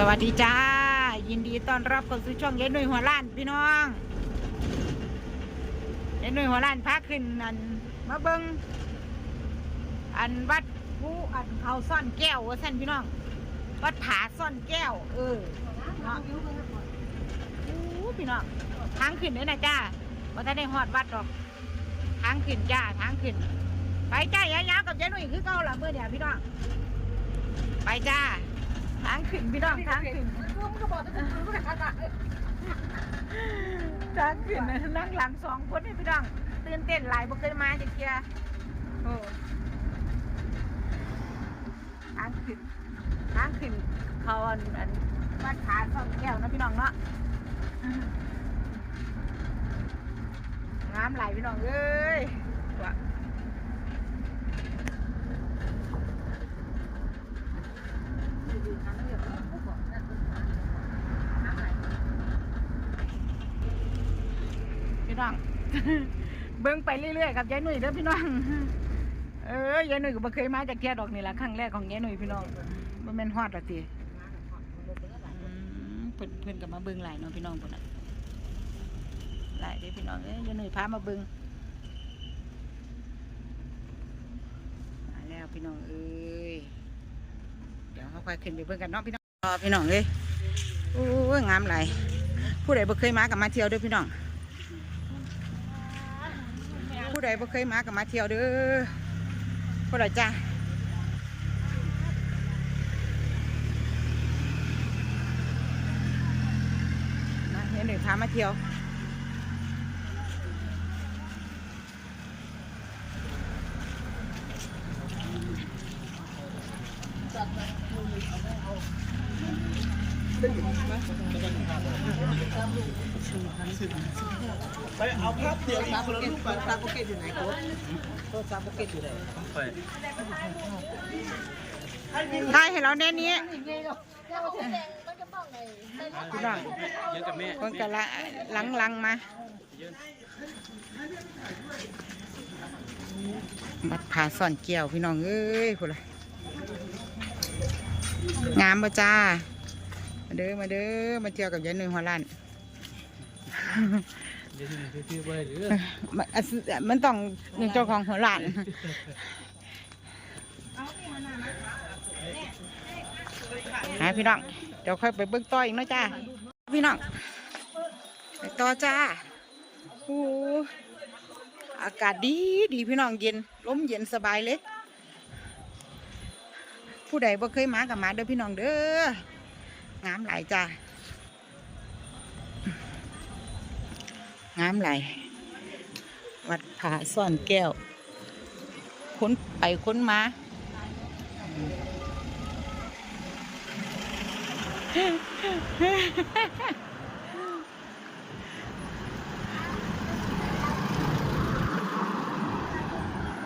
สวัสดีจ้า ยินดีต้อนรับเข้าสู่ช่องยายหนุ่ยหัวล้านพี่น้องยายหนุ่ยหัวล้านพาขึ้นอันมาเบิงอันวัดผู้อันเขาซ่อนแก้วว่าสั่นพี่น้อง วัดผาซ่อนแก้ว เออเนาะโอ้พี่น้องทางขึ้นเลยนะจ้าว่าถ้าได้หอดวัดดอกทางขึ้นจ้าทางขึ้น ไปจ้ายายากับยายหนุ่ยคือเก่าละเมื่อเดียวพี่น้อง ไปจ้า ทางขึ้นพี่น้องทางขึ้นทางขึ้นนะนั่งหลังสองคนนี่พี่น้องตื่นเต้นหลายบ่เคยมาจักเกียโอ้ทางขึ้นทางขึ้นเขาอันอันบ้านขาซ่อมแก้วนะพี่น้องเนาะงามไหลพี่น้องเอ้ยว่ะพี่น้อง เบิ่งไปเรื่อยๆกับยายหนุ่ยเด้อพี่น้อง เออยายหนุ่ยก็บ่เคยมาจากเทียดอกนี่ละครั้งแรกของยายหนุ่ยพี่น้องบ่แม่นฮอดดอกติเพิ่นเพิ่นก็มาเบิ่งหลายเนาะพี่น้องพุ่นน่ะหลายเด้อพี่น้องเอ้ยยายหนุ่ยพามาเบิ่งมาแล้วพี่น้องเอ้ยเดี๋ยวเราค่อยขึ้นไปเบิ่งกันเนาะพี่น้องพี่น้องเอ้ยโอ้ยงามหลายผู้ใดบ่เคยมาก็มาเที่ยวเด้อพี่น้อง ผู้ใดบ่เคยมากับมาเที่ยวเด้อผู้ใดจ้ามาเห็นหนึ่งพามาเที่ยว เอาภาพเดียวอีกคนละรูปไปซาโปเกตอยู่ไหนโค้ดโค้ดซาโปเกตอยู่ไหนไปถ่ายให้เราแน่นี้พี่น้องยังกับแม่เพิ่นก็ละลังลังมา บัดผาซ่อนเกี่ยวพี่น้องเอ้ยพุ่นละงามบ่จ้า มาเด้อ มาเด้อ มาเที่ยวกับยายหนุ่ยหัวล้าน มันมันต้องหนึ่งเจ้าของหัวล้านหาพี่น้อง เดี๋ยวค่อยไปเบิ่งต่ออีกนะจ้าพี่น้องไปต่อจ้าโอ้อากาศดีดีพี่น้องเย็นลมเย็นสบายเลยผู้ใดบ่เคยมากับมาเด้อพี่น้องเด้องามหลายจ้า งามหลายวัดผาซ่อนแก้ว ค้นไปค้นมา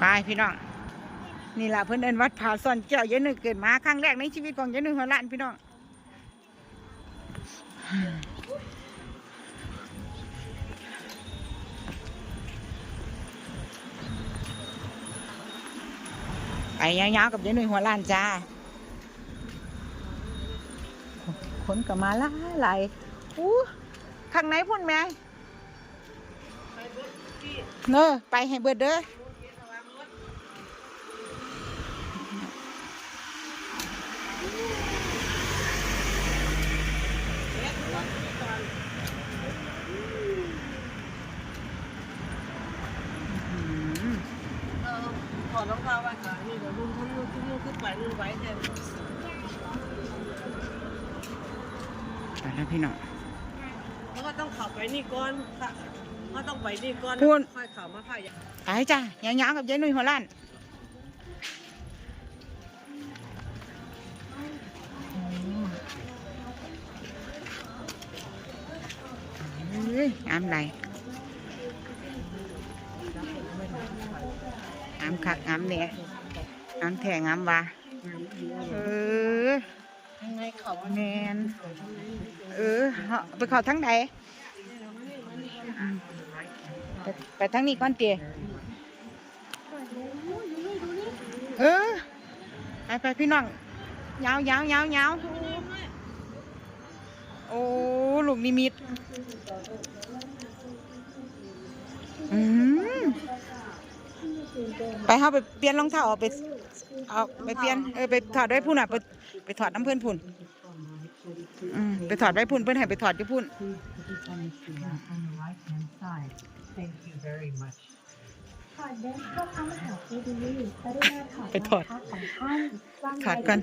ไปพี่น้อง นี่แหละเพื่อนเดินวัดผาซ่อนแก้วเยันหนึ่งเกิดมาครั้งแรกในชีวิตของเยันหนึ่งหัวล้านพี่น้อง ไปยาวๆกับเยันหนึ่งหัวล้านจ้า คนกับมาหลายหลายอู้ข้างไหนพุ่นแม่เนอะไปให้เบิดเด้อถอดรองเท้าไว้ค่ะนี่เดี๋ยวลุงขึ้นลุงขึ้นลุงขึ้น ไปลุงไว้แทนไปแล้วพี่น้องเพราะว่าต้องขับไปนี่ก่อนค่ะก็ต้องไปนี่ก่อนพูด ค่อยขับมาค่ะไปจ้ะยาวๆกับเจ๊หนุ่ยหัวล้านเฮ้ยงามไหลายงามคักงามเนี่ย งามแท่งามว่าเออยังไงขาแมนเออเฮาไปเขาทั้งไหนไปไปทั้งนี้ก่อนเตี๋ยเออไปไปพี่น้องยาวยาวยาวยาวโอ้ลูกนิมิตอืม ไปเฮาไปเปลี่ยนรองเท้าเอาไปเอาไปเปลี่ยนเออไปถอดไว้พุ่นอะไปไปถอดน้ำเพื่อนพุ่นอืมไปถอดไว้พุ่นเพื่อนให้ไปถอดที่พุ่นไปถ อดถอดกัน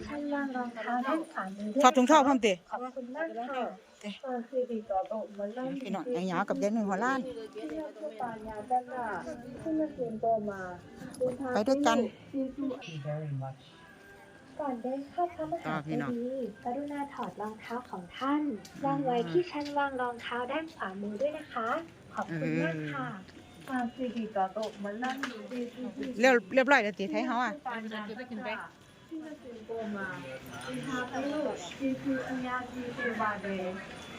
ถอดถุงเท้าพร้อมเตะขอบคุณมากค่ะเตะตอนคือดีต่อโต๊ะมันนั่งพี่น้องไอ้หยากับยายหนึ่งหัวล้านเที่ยวทั่วปายาด้านหน้าขึ้นมาเตรียมตัวมาเดินทางไปด้วยกัน ก่อนเดินเข้าพระมต่หาอเจพี่น้องดีย์กรุณาถอดรองเท้าของท่านวางไว้ที่ชั้นวางรองเท้าด้านขวามือด้วยนะคะ ขอบคุณมากค่ะ ทางคือดีต่อโต๊ะมันนั่งอยู่ที่ที่ที่เรียบเรียบร้อยแล้วตีไทยเฮาอะด้านหน้าขึ้นมาเตรียมตัวมางไปโลกที่คืออัญญาจีเทวาเด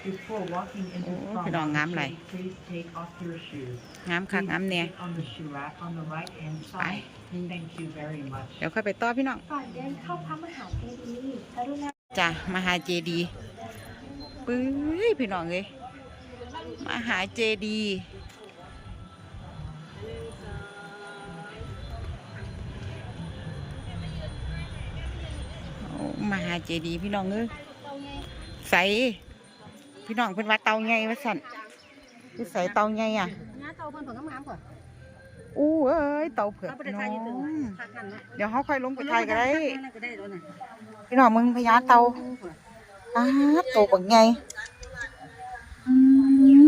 Before walking โอ้ into พี่น้องงามไหลงามคักงามเนี่ย Please sit on the shoe rack on the right hand side. Thank you very much. เดี๋ยวค่อยไปต่อพี่น้องจ้ะมหาเจดีปื้ยพี่น้องเลยมหาเจดีย์ มหาเจดีย์พี่น้องเอ้ยใสพี่น้องเพิ่นว่าเตาไงว่าสั่นคือใสเตาไงอะน้าเตาเพิ่นผงงามๆก่อนอู้เอ้ยเตาเผือกเขาไปน้ถ่ายอยู่อถึงงพักกันนะเดี๋ยวเขาค่อยลงไปถ่ายก็ได้ก็ได้แล้วนะพี่น้องมึงพญาเตาอ้าโตบักไงอืม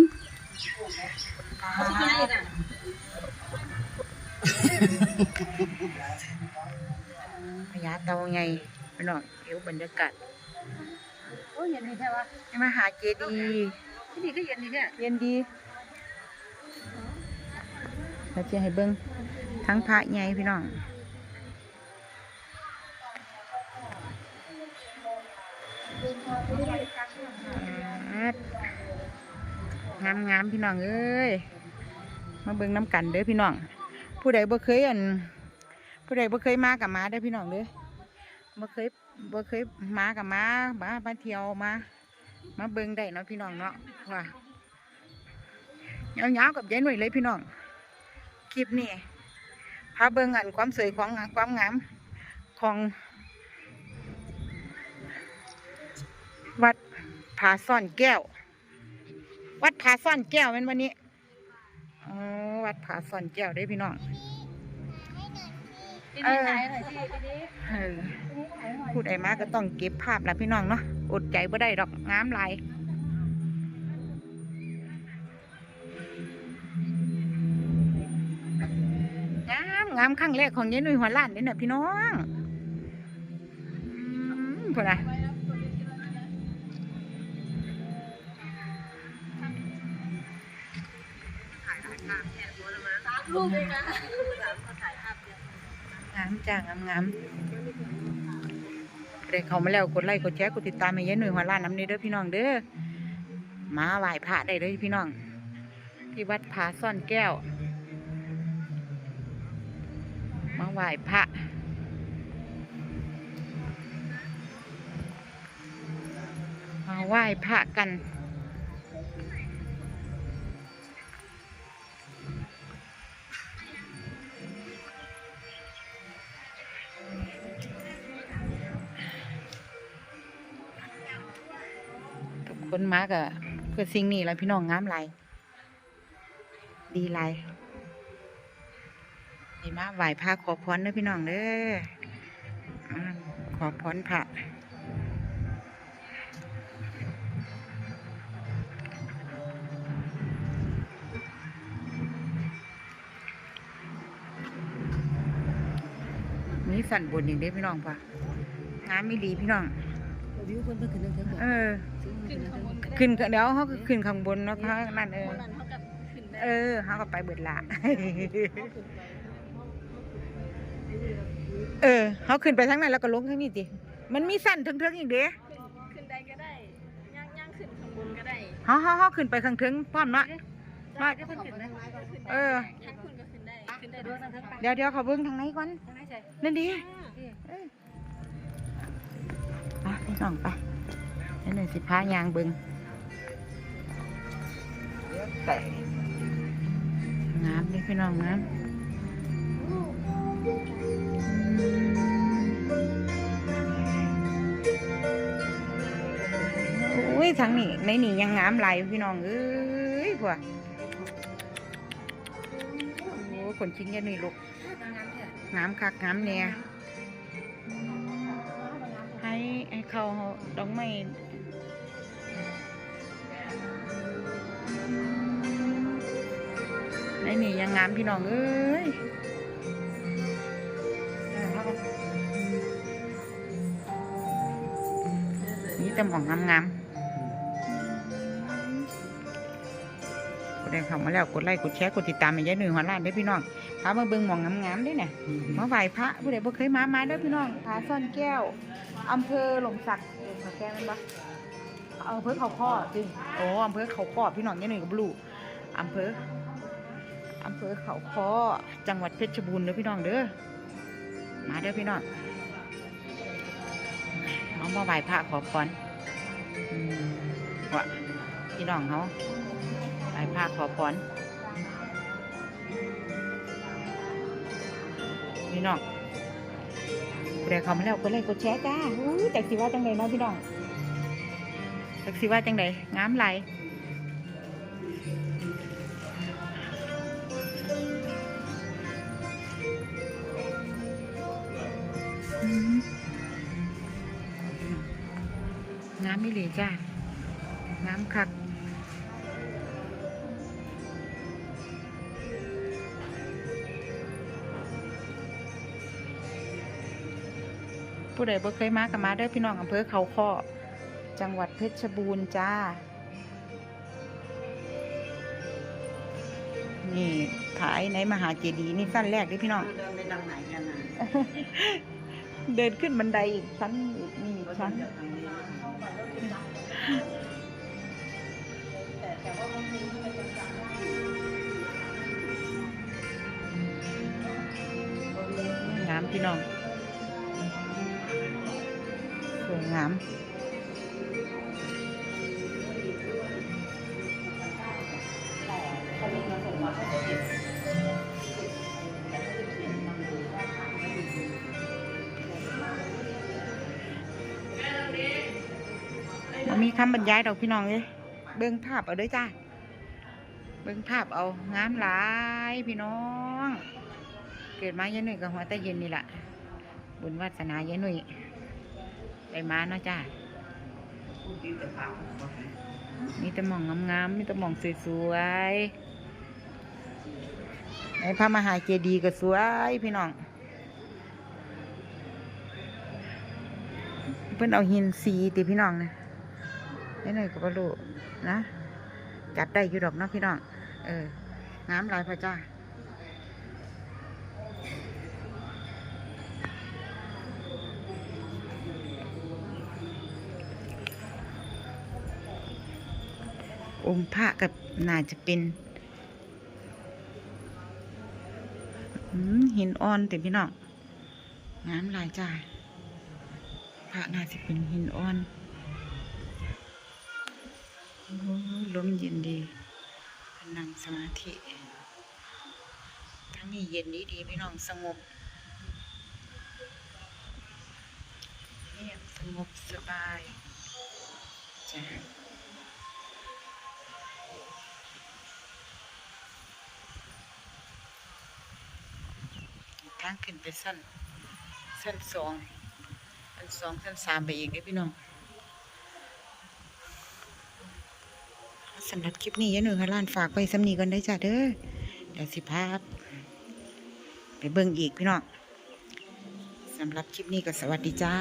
เขาสิกินอะไรกันพญาเตาไง พี่น้องเดี๋ยวบรรยากาศโอ้ยเย็นดีแท้วะมหาเจดีย์ที่นี่ก็เย็นดีแท้เย็นดีเราจะให้เบิ้งทั้งพระใหญ่พี่น้องงามงามๆพี่น้องเอ้ยมาเบิ่งน้ำกันเด้อพี่น้อง ผู้ใดบ่เคยอันผู้ใดบ่เคยมากับมาเด้อพี่น้องเด้อ บ่เคยบ่เคยมากับมามามาเที่ยวมา มาเบิ่งได้เนาะพี่น้องเนาะว่าเงาๆกับยายหน่วยเลยพี่น้องคลิปนี้พาเบิ่งอันความสวยของความงามของวัดผาซ่อนแก้ว วัดผาซ่อนแก้วเป็นวันนี้อ๋อวัดผาซ่อนแก้วได้พี่น้อง พี่น้องเออเออพูดไอ้มาก็ต้องเก็บภาพละพี่น้องเนาะอดใจบ่ได้ดอกงามหลายงามงามครั้งแรกของยายหนุ่ยหัวล้านเด้อน่ะพี่น้องอืมพูดอะรูปเลยนะงามจ้างงามเด็กเขามาแล้วกดไลค์กดแชร์กดติดตามให้ยายหนุ่ยหัวล้านน้ำนี้เด้อพี่น้องเด้อมาไหว้พระได้เลยพี่น้อง ที่วัดผาซ่อนแก้ว มาไหว้พระมาไหว้พระกัน มากอะเพื่อสิ่งนี้แล้วพี่น้องงามหลายดีหลายดีมาไหว้พระขอพรเด้อพี่น้องเด้อขอพรพระมีสั่นบนอย่างเด้พี่น้องปะงามไม่ดีพี่น้องวิวเพิ่นเพิ่นขึ้นเทิงเออ ข้างบนขึ้นก็เดี๋ยวเขาก็ขึ้นข้างบนแล้วเขานั่นเออนั้นเขาก็ขึ้นได้เออเขาก็ไปเบิดละเออเขาขึ้นไปทั้งนั้นแล้วก็ลงทั้งนี้ดิมันมีสั้นถึงๆอีกเด้ขึ้นได้ก็ได้ย่างย่างขึ้นข้างบนก็ได้เขาเขาเขาขึ้นไปข้างถึงพร้อมละมา ได้เพิ่นขึ้นได้เออ ทางคุณก็ขึ้นได้ขึ้นได้ได้ด้ด้ววยยทั้งทั้งเดี๋ยวเดี๋ยวเขาเบิ้งทางไหนก่อนทั้งไหนใส่นั่นดิเออไปพี่น้องไปนั่นน่ะสิพายางเบิ้ง แต่งามเลยพี่น้องงามโอ้ยทั้งนี้ในนี่ยังงามไหลพี่น้องเอ้ยพวกโอ้คนชิ้นยันนี่ลูกงามคักงามเนี่ยให้ให้เขาดอกไม้ ในนี่ยังงามพี่น้องเอ้ยนี่แต่หมองงามๆกดได้เข้ามาแล้วกดไลค์กดแชร์กดติดตามให้ยายหนุ่ยหัวล้านเด้อพี่น้องพามาเบิ่งหมองงามๆเด้วยเนี่ยมาไหว้พระผู้ใดบ่เคยมามาเด้อพี่น้องผาซ่อนแก้วอำเภอหลมสักเออเขาแก้วแมันบ่ อำเภอเขาข้อจริงโอ้อำเภอเขาข้อพี่น้องยายหนุ่ยก็บ่รู้อำเภออำเภอเขาข้อจังหวัดเพชรบูรณ์เด้อพี่น้องเด้อมาเด้อพี่น้องเอามาไหว้พระขอพรว่าพี่น้องเขาไปพาขอพรพี่น้องเดี๋ยวเขามาแล้วก็เลยกดแชร์จ้าอู้จากสิว่าจังไดเนาะพี่น้อง จากสิว่าจังไดงามไหลายอืมงามไม่เลยจ้างามคักผู้ใดบ่เคยมาก็มาเด้อพี่น้องอำเภอเขาค้อ จังหวัดเพชรบูรณ์จ้า นี่ ขายในมหาเจดีย์นี่สั้นแรกเด้อพี่น้อง เดินไปทางไหนกันนะเดินขึ้นบันไดอีกชั้นอีกนี่อีกชั้น งามพี่น้อง สวยงาม มีคำบรรยายดอกพี่น้องเลยเบิ่งภาพเอาด้วยจ้า เบิ่งภาพเอางามหลายพี่น้อง เกิดมาเย็นหนุ่ยกับหัวตะเย็นนี่แหละบุญวาสนาเย็นหนุ่ยได้มาเนาะจ้ามีแต่หมองงามๆมีแต่หมองสวยๆในพระมหาเจดีย์ก็สวยพี่น้อง เพิ่นเอาหินสีติพี่น้องนะ นี่หน่อยก็บ่รู้นะ จับได้อยู่ดอกเนาะพี่น้อง เอองามหลายพระเจ้าองค์พระกับน่าจะเป็นหินอ่อนแต่พี่น้องงามหลายจ้าพระน่าจะเป็นหินอ่อนโอ้ ลมเย็นดีนั่งสมาธิทั้งนี้เย็นดีดีพี่น้องสงบเงียบสงบสบายจ้ะทางขึ้นไปสั้นสั้นสองสั้นสองสั้นสามไปอีกเด้พี่น้อง สำหรับคลิปนี้อยาหนึ่งค่ะล้านฝากไว้สำนีก่อนได้จ้ะเด้อเดี๋ยวสิพาไปเบิ่งอีกพี่น้องสำหรับคลิปนี้ก็สวัสดีจ้า